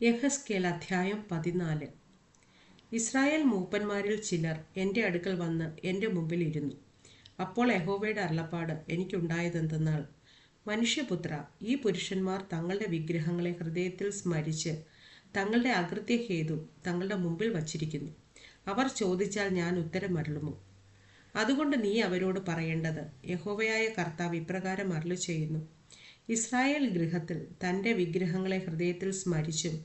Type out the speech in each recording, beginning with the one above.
യഹസ്കേൽ അധ്യായം പതിനാല്. ഇസ്രായേൽ മൂപ്പന്മാരിൽ ചിലർ എന്റെ അടുക്കൽ വന്ന് എന്റെ മുമ്പിൽ ഇരുന്നു. അപ്പോൾ യഹോവയുടെ അരുളപ്പാട് എനിക്കുണ്ടായതെന്തെന്നാൽ മനുഷ്യപുത്ര ഈ പുരുഷന്മാർ തങ്ങളുടെ വിഗ്രഹങ്ങളെ ഹൃദയത്തിൽ സ്മരിച്ച് തങ്ങളുടെ അകൃത്യ ഹേതു തങ്ങളുടെ മുമ്പിൽ വച്ചിരിക്കുന്നു. അവർ ചോദിച്ചാൽ ഞാൻ ഉത്തരം അരുളുമോ അതുകൊണ്ട് നീ അവരോട് പറയേണ്ടത് യഹോവയായ കർത്താവ് ഇപ്രകാരം അരുളു ചെയ്യുന്നു ഇസ്രായേൽ ഗൃഹത്തിൽ തന്റെ വിഗ്രഹങ്ങളെ ഹൃദയത്തിൽ സ്മരിച്ചും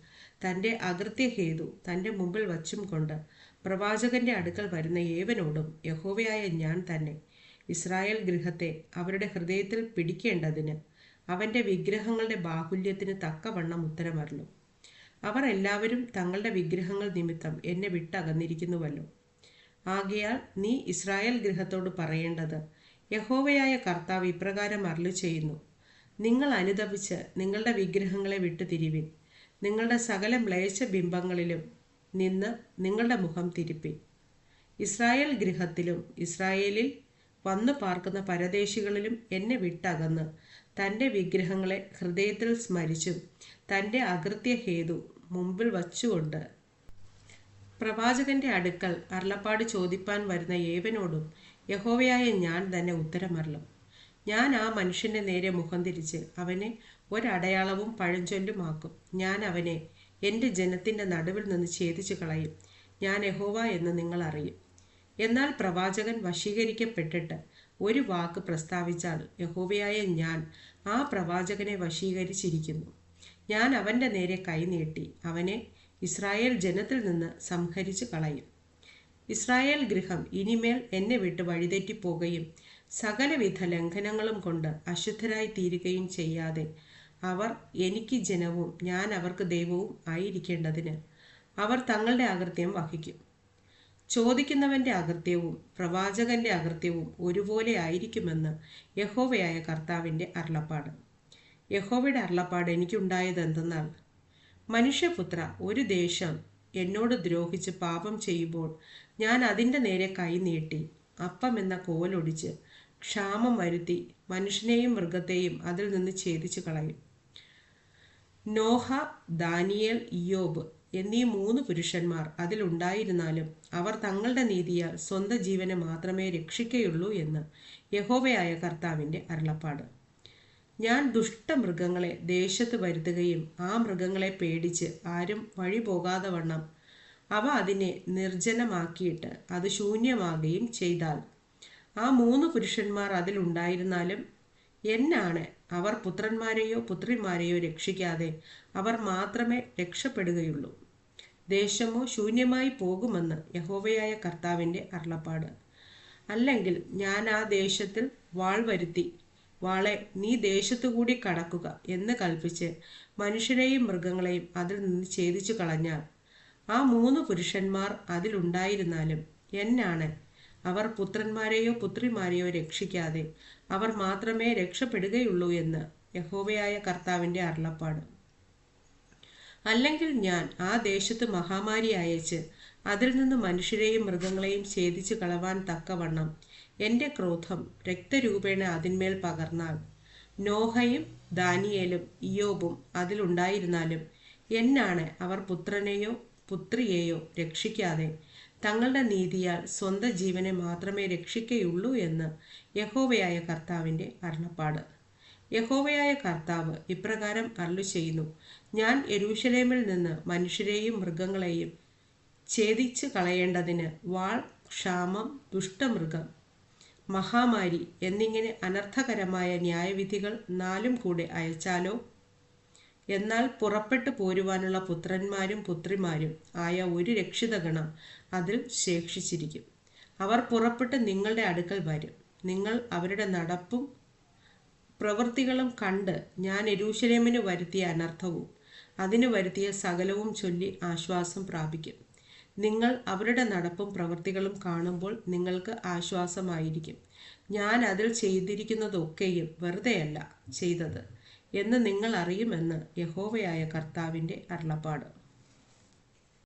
തന്റെ അകൃത്യ ഹേതു തന്റെ മുമ്പിൽ വച്ചും കൊണ്ട് പ്രവാചകന്റെ അടുക്കൽ വരുന്ന ഏവനോടും യഹോവയായ ഞാൻ തന്നെ ഇസ്രായേൽ ഗൃഹത്തെ അവരുടെ ഹൃദയത്തിൽ പിടിക്കേണ്ടതിന് അവന്റെ വിഗ്രഹങ്ങളുടെ ബാഹുല്യത്തിന് തക്കവണ്ണം ഉത്തരമരുളും. അവർ എല്ലാവരും തങ്ങളുടെ വിഗ്രഹങ്ങൾ നിമിത്തം എന്നെ വിട്ടകന്നിരിക്കുന്നുവല്ലോ. ആകയാൽ നീ ഇസ്രായേൽ ഗൃഹത്തോട് പറയേണ്ടത് യഹോവയായ കർത്താവ് ഇപ്രകാരം അരുളി ചെയ്യുന്നു നിങ്ങൾ അനുദപിച്ച് നിങ്ങളുടെ വിഗ്രഹങ്ങളെ വിട്ടു തിരിവിൻ നിങ്ങളുടെ സകല മ്ലേച്ഛ ബിംബങ്ങളിലും നിന്ന് നിങ്ങളുടെ മുഖം തിരിപ്പിൻ. ഇസ്രായേൽ ഗൃഹത്തിലും ഇസ്രായേലിൽ വന്നു പാർക്കുന്ന പരദേശികളിലും എന്നെ വിട്ടകന്ന് തന്റെ വിഗ്രഹങ്ങളെ ഹൃദയത്തിൽ സ്മരിച്ചും തന്റെ അകൃത്യ ഹേതു മുമ്പിൽ വച്ചുകൊണ്ട്. പ്രവാചകന്റെ അടുക്കൽ അരുളപ്പാട് ചോദിപ്പാൻ വരുന്ന ഏവനോടും യഹോവയായ ഞാൻ തന്നെ ഉത്തരമരളും. ഞാൻ ആ മനുഷ്യന്റെ നേരെ മുഖം തിരിച്ച് അവനെ ഒരടയാളവും പഴഞ്ചൊല്ലുമാക്കും. ഞാൻ അവനെ എന്റെ ജനത്തിന്റെ നടുവിൽ നിന്ന് ഛേദിച്ചു കളയും. ഞാൻ എഹോവ എന്ന് നിങ്ങൾ അറിയും. എന്നാൽ പ്രവാചകൻ വശീകരിക്കപ്പെട്ടിട്ട് ഒരു വാക്ക് പ്രസ്താവിച്ചാൽ യഹോവയായ ഞാൻ ആ പ്രവാചകനെ വശീകരിച്ചിരിക്കുന്നു. ഞാൻ അവന്റെ നേരെ കൈനീട്ടി അവനെ ഇസ്രായേൽ ജനത്തിൽ നിന്ന് സംഹരിച്ചു കളയും. ഇസ്രായേൽ ഗൃഹം ഇനിമേൽ എന്നെ വിട്ട് വഴിതെറ്റിപ്പോകുകയും സകലവിധ ലംഘനങ്ങളും കൊണ്ട് അശുദ്ധരായി തീരുകയും ചെയ്യാതെ അവർ എനിക്ക് ജനവും ഞാൻ അവർക്ക് ദൈവവും ആയിരിക്കേണ്ടതിന് അവർ തങ്ങളുടെ അകൃത്യം വഹിക്കും. ചോദിക്കുന്നവന്റെ അകൃത്യവും പ്രവാചകന്റെ അകൃത്യവും ഒരുപോലെ ആയിരിക്കുമെന്ന് യഹോവയായ കർത്താവിന്റെ അരുളപ്പാട്. യഹോവയുടെ അരുളപ്പാട് എനിക്കുണ്ടായത് എന്തെന്നാൽ മനുഷ്യപുത്ര ഒരു ദേശം എന്നോട് ദ്രോഹിച്ച് പാപം ചെയ്യുമ്പോൾ ഞാൻ അതിന്റെ നേരെ കൈ നീട്ടി. അപ്പം എന്ന കോലൊടിച്ച് ക്ഷാമം വരുത്തി മനുഷ്യനെയും മൃഗത്തെയും അതിൽ നിന്ന് ഛേദിച്ചു കളയും. നോഹ ദാനിയേൽ ഇയോബ് എന്നീ മൂന്ന് പുരുഷന്മാർ അതിലുണ്ടായിരുന്നാലും അവർ തങ്ങളുടെ നീതിയാൽ സ്വന്തം ജീവനെ മാത്രമേ രക്ഷിക്കയുള്ളൂ എന്ന് യഹോവയായ കർത്താവിന്റെ അരുളപ്പാട്. ഞാൻ ദുഷ്ടമൃഗങ്ങളെ ദേശത്ത് വരുത്തുകയും ആ മൃഗങ്ങളെ പേടിച്ച് ആരും വഴി പോകാതെ വണ്ണം. അവ അതിനെ നിർജനമാക്കിയിട്ട് അത് ശൂന്യമാകുകയും ചെയ്താൽ. ആ മൂന്ന് പുരുഷന്മാർ അതിലുണ്ടായിരുന്നാലും എന്നാണ് അവർ പുത്രന്മാരെയോ പുത്രിമാരെയോ രക്ഷിക്കാതെ അവർ മാത്രമേ രക്ഷപ്പെടുകയുള്ളൂ. ദേശമോ ശൂന്യമായി പോകുമെന്ന് യഹോവയായ കർത്താവിന്റെ അരുളപ്പാട്. അല്ലെങ്കിൽ ഞാൻ ആ ദേശത്തിൽ വാൾ വരുത്തി വാളെ നീ ദേശത്തു കൂടി കടക്കുക എന്ന് കൽപ്പിച്ച് മനുഷ്യരെയും മൃഗങ്ങളെയും അതിൽ നിന്ന് ഛേദിച്ചു കളഞ്ഞാൽ ആ മൂന്ന് പുരുഷന്മാർ അതിലുണ്ടായിരുന്നാലും എന്നാണ് അവർ പുത്രന്മാരെയോ പുത്രിമാരെയോ രക്ഷിക്കാതെ അവർ മാത്രമേ രക്ഷപ്പെടുകയുള്ളൂ എന്ന് യഹോവയായ കർത്താവിന്റെ അരുളപ്പാട്. അല്ലെങ്കിൽ ഞാൻ ആ ദേശത്ത് മഹാമാരി അയച്ച് അതിൽ നിന്ന് മനുഷ്യരെയും മൃഗങ്ങളെയും ഛേദിച്ചു കളവാൻ തക്കവണ്ണം എന്റെ ക്രോധം രക്തരൂപേണ അതിന്മേൽ പകർന്നാൽ നോഹയും ദാനിയേലും ഇയോബും അതിലുണ്ടായിരുന്നാലും എന്നാണ് അവർ പുത്രനെയോ പുത്രിയെയോ രക്ഷിക്കാതെ തങ്ങളുടെ നീതിയാൽ സ്വന്തം ജീവനെ മാത്രമേ രക്ഷിക്കയുള്ളൂ എന്ന് യഹോവയായ കർത്താവിന്റെ അരുളപ്പാട്. യഹോവയായ കർത്താവ് ഇപ്രകാരം അരുളു ചെയ്യുന്നു ഞാൻ യെരൂശലേമിൽ നിന്ന് മനുഷ്യരെയും മൃഗങ്ങളെയും ഛേദിച്ച് കളയേണ്ടതിന് വാൾ ക്ഷാമം ദുഷ്ടമൃഗം മഹാമാരി എന്നിങ്ങനെ അനർത്ഥകരമായ ന്യായവിധികൾ നാലും കൂടെ അയച്ചാലോ? എന്നാൽ പുറപ്പെട്ടു പോരുവാനുള്ള പുത്രന്മാരും പുത്രിമാരും ആയ ഒരു രക്ഷിതഗണം അതിൽ ശേഷിച്ചിരിക്കും. അവർ പുറപ്പെട്ട് നിങ്ങളുടെ അടുക്കൽ വരും. നിങ്ങൾ അവരുടെ നടപ്പും പ്രവൃത്തികളും കണ്ട് ഞാൻ എരൂശലേമിന് വരുത്തിയ അനർത്ഥവും അതിന് വരുത്തിയ സകലവും ചൊല്ലി ആശ്വാസം പ്രാപിക്കും. നിങ്ങൾ അവരുടെ നടപ്പും പ്രവൃത്തികളും കാണുമ്പോൾ നിങ്ങൾക്ക് ആശ്വാസമായിരിക്കും. ഞാൻ അതിൽ ചെയ്തിരിക്കുന്നതൊക്കെയും വെറുതെയല്ല ചെയ്തത് എന്ന് നിങ്ങൾ അറിയുമെന്ന് യഹോവയായ കർത്താവിന്റെ അരുളപ്പാട്.